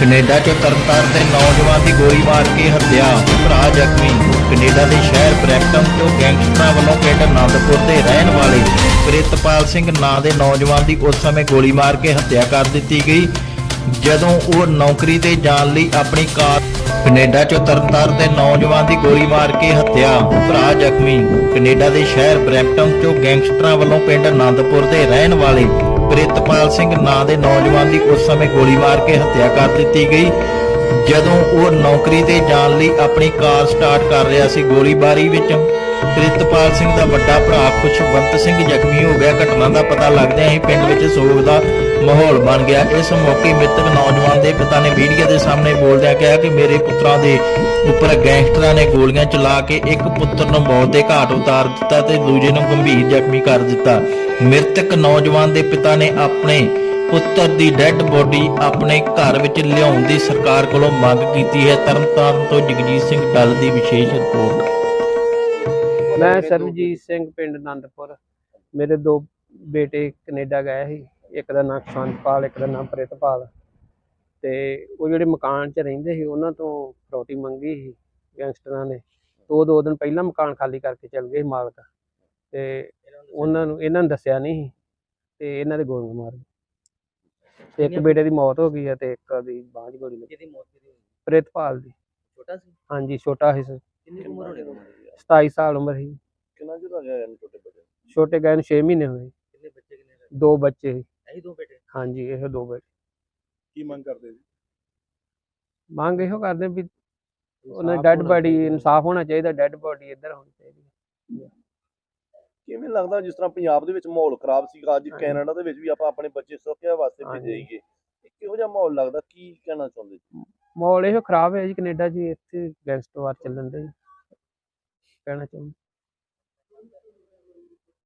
Canada 'ਚ ਤਰਨਤਾਰਨ ਦੇ ਨੌਜਵਾਨ ਦੀ ਗੋਲੀ ਮਾਰ ਕੇ ਹੱਤਿਆ। ਭਰਾ ਜ਼ਖਮੀ। ਕੈਨੇਡਾ ਦੇ ਸ਼ਹਿਰ ਬ੍ਰੈਂਪਟਨ 'ਚੋਂ ਗੈਂਗਸਟਰਾਂ ਵੱਲੋਂ ਪਿੰਡ ਆਨੰਦਪੁਰ ਦੇ ਰਹਿਣ ਵਾਲੇ ਪ੍ਰਿਤਪਾਲ ਸਿੰਘ ਨਾਂ ਦੇ ਨੌਜਵਾਨ ਦੀ ਉਸ ਸਮੇਂ ਗੋਲੀ ਮਾਰ ਕੇ ਹੱਤਿਆ ਕਰ ਦਿੱਤੀ ਗਈ। ਜਦੋਂ ਉਹ ਨੌਕਰੀ ਤੇ ਜਾਣ ਲਈ ਆਪਣੀ ਕਾਰ ਕੈਨੇਡਾ 'ਚੋਂ ਤਰਨਤਾਰਨ ਦੇ ਨੌਜਵਾਨ ਦੀ ਗੋਲੀ ਮਾਰ ਕੇ ਹੱਤਿਆ। ਭਰਾ ਜ਼ਖਮੀ। ਕੈਨੇਡਾ ਦੇ ਸ਼ਹਿਰ ਬ੍ਰੈਂਪਟਨ 'ਚੋਂ ਗੈਂਗਸਟਰਾਂ ਵੱਲੋਂ ਪਿੰਡ ਆਨੰਦਪੁਰ ਦੇ ਰਹਿਣ ਵਾਲੇ ਪ੍ਰਿਤਪਾਲ ਸਿੰਘ ਨਾਂ ਦੇ ਨੌਜਵਾਨ ਦੀ ਉਸ ਸਮੇਂ ਗੋਲੀ ਮਾਰ ਕੇ ਹੱਤਿਆ ਕਰ ਦਿੱਤੀ ਗਈ। ਜਦੋਂ ਉਹ ਨੌਕਰੀ ਤੇ ਜਾਣ ਲਈ ਆਪਣੀ ਕਾਰ ਸਟਾਰਟ ਕਰ ਰਿਹਾ ਸੀ, ਗੋਲੀਬਾਰੀ ਵਿੱਚ ਪ੍ਰਿਤਪਾਲ ਸਿੰਘ ਦਾ ਵੱਡਾ ਭਰਾ ਖੁਸ਼ਵੰਤ ਸਿੰਘ ਜ਼ਖਮੀ ਹੋ ਗਿਆ। ਘਟਨਾ ਦਾ ਪਤਾ ਲੱਗਦਿਆਂ ਹੀ ਪਿੰਡ ਵਿੱਚ ਸੋਗ ਦਾ ਮਾਹੌਲ ਬਣ ਗਿਆ। ਇਸ ਮੌਕੇ ਮ੍ਰਿਤਕ ਨੌਜਵਾਨ ਦੇ ਪਿਤਾ ਨੇ ਮੀਡੀਆ ਦੇ ਸਾਹਮਣੇ ਬੋਲਦਿਆਂ ਕਿਹਾ ਕਿ ਮੇਰੇ ਪੁੱਤਰਾਂ ਦੇ ਉੱਪਰ ਗੈਂਗਸਟਰਾਂ ਨੇ ਗੋਲੀਆਂ ਚਲਾ ਕੇ ਇੱਕ ਪੁੱਤਰ ਨੂੰ ਮੌਤ ਦੇ ਘਾਟ ਉਤਾਰ ਦਿੱਤਾ ਤੇ ਦੂਜੇ ਨੂੰ ਗੰਭੀਰ ਜ਼ਖਮੀ ਕਰ ਦਿੱਤਾ। ਮ੍ਰਿਤਕ ਨੌਜਵਾਨ ਦੇ ਪਿਤਾ ਨੇ ਆਪਣੇ ਪੁੱਤਰ ਦੀ ਡੈੱਡ ਬੋਡੀ ਆਪਣੇ ਘਰ ਵਿੱਚ ਲਿਆਉਣ ਦੀ ਸਰਕਾਰ ਕੋਲੋਂ ਮੰਗ ਕੀਤੀ ਹੈ। ਤਰਨਤਾਰਨ ਤੋਂ ਜਗਜੀਤ ਸਿੰਘ ਡੱਲ ਦੀ ਵਿਸ਼ੇਸ਼ ਰਿਪੋਰਟ। ਮੈਂ ਸਰਬਜੀਤ ਸਿੰਘ ਪਿੰਡ ਆਨੰਦਪੁਰ ਮੇਰੇ ਦੋ ਬੇਟੇ ਕੈਨੇਡਾ ਗਏ ਸੀ। ਇੱਕ ਦਾ ਨਾਮ ਸ਼ਾਂਤਪਾਲ ਇੱਕ ਦਾ ਨਾਮ ਪ੍ਰਿਤਪਾਲ। ਤੇ ਉਹ ਜਿਹੜੇ ਮਕਾਨ 'ਚ ਰਹਿੰਦੇ ਸੀ ਉਹਨਾਂ ਤੋਂ ਫਰੋਤੀ ਮੰਗੀ ਸੀ ਗੈਂਗਸਟਰਾਂ ਨੇ। ਉਹ ਦੋ ਦਿਨ ਪਹਿਲਾਂ ਮਕਾਨ ਖਾਲੀ ਕਰਕੇ ਚਲ ਗਏ ਮਾਲਕ। ਤੇ ਉਹਨਾਂ ਨੂੰ ਇਹਨਾਂ ਨੂੰ ਦੱਸਿਆ ਨਹੀਂ ਤੇ ਇਹਨਾਂ ਦੇ ਗੋਲੀਆਂ ਮਾਰ ਗਏ। ਤੇ ਇੱਕ ਬੇਟੇ ਦੀ ਮੌਤ ਹੋ ਗਈ ਹੈ ਤੇ ਇੱਕ ਦੀ ਬਾਂਝ ਗੋਲੀ ਲੱਗੀ। ਪ੍ਰਿਤਪਾਲ ਦੀ। ਛੋਟਾ ਸੀ? ਹਾਂਜੀ ਛੋਟਾ ਸੀ ਕਿੰਨੀ ਉਮਰ ਹੋਣੀ? 27 ਸਾਲ ਉਮਰ ਸੀ। ਕਿੰਨਾ ਚਿਰ ਹੋ ਗਿਆ ਇਹਨੂੰ ਛੋਟੇ ਬੱਚੇ ਛੋਟੇ ਗਏ ਨੂੰ 6 ਮਹੀਨੇ ਹੋਏ ਕਿੰਨੇ ਬੱਚੇ ਕਿੰਨੇ ਰਹੇ? ਦੋ ਬੱਚੇ ਸੀ। ਇਹੀ ਦੋ ਬੇਟੇ? ਹਾਂਜੀ ਇਹ ਦੋ ਬੇਟੇ। ਕੀ ਮੰਗ ਕਰਦੇ ਜੀ? ਮੰਗ ਇਹੋ ਕਰਦੇ ਵੀ ਉਹਨਾਂ ਇਨਸਾਫ਼ ਡੈੱਡ ਬਾਡੀ। ਇਨਸਾਫ ਹੋਣਾ ਚਾਹੀਦਾ ਡੈੱਡ ਬਾਡੀ ਇੱਧਰ ਹੋਣੀ ਚਾਹੀਦੀ ਕਿਵੇਂ ਲੱਗਦਾ ਜਿਸ ਤਰ੍ਹਾਂ ਪੰਜਾਬ ਦੇ ਵਿੱਚ ਮਾਹੌਲ ਖਰਾਬ ਸੀਗਾ ਅੱਜ ਹਾਂਜੀ। ਕੈਨੇਡਾ ਦੇ ਵਿੱਚ ਵੀ ਆਪਾਂ ਆਪਣੇ ਬੱਚੇ ਸੁਰੱਖਿਆ ਵਾਸਤੇ ਹਾਂਜੀ। ਇਹ ਕਿਹੋ ਜਿਹਾ ਮਾਹੌਲ ਲੱਗਦਾ? ਕੀ ਕਹਿਣਾ ਚਾਹੁੰਦੇ ਮਾਹੌਲ ਇਹੋ ਖਰਾਬ ਹੈ ਜੀ ਕੈਨੇਡਾ ਜੀ ਇੱਥੇ ਗੈਂਗਸਟਰ ਵਾਰ ਚੱਲਣ ਦੇ। ਕਹਿਣਾ ਚਾਹੁੰਦਾ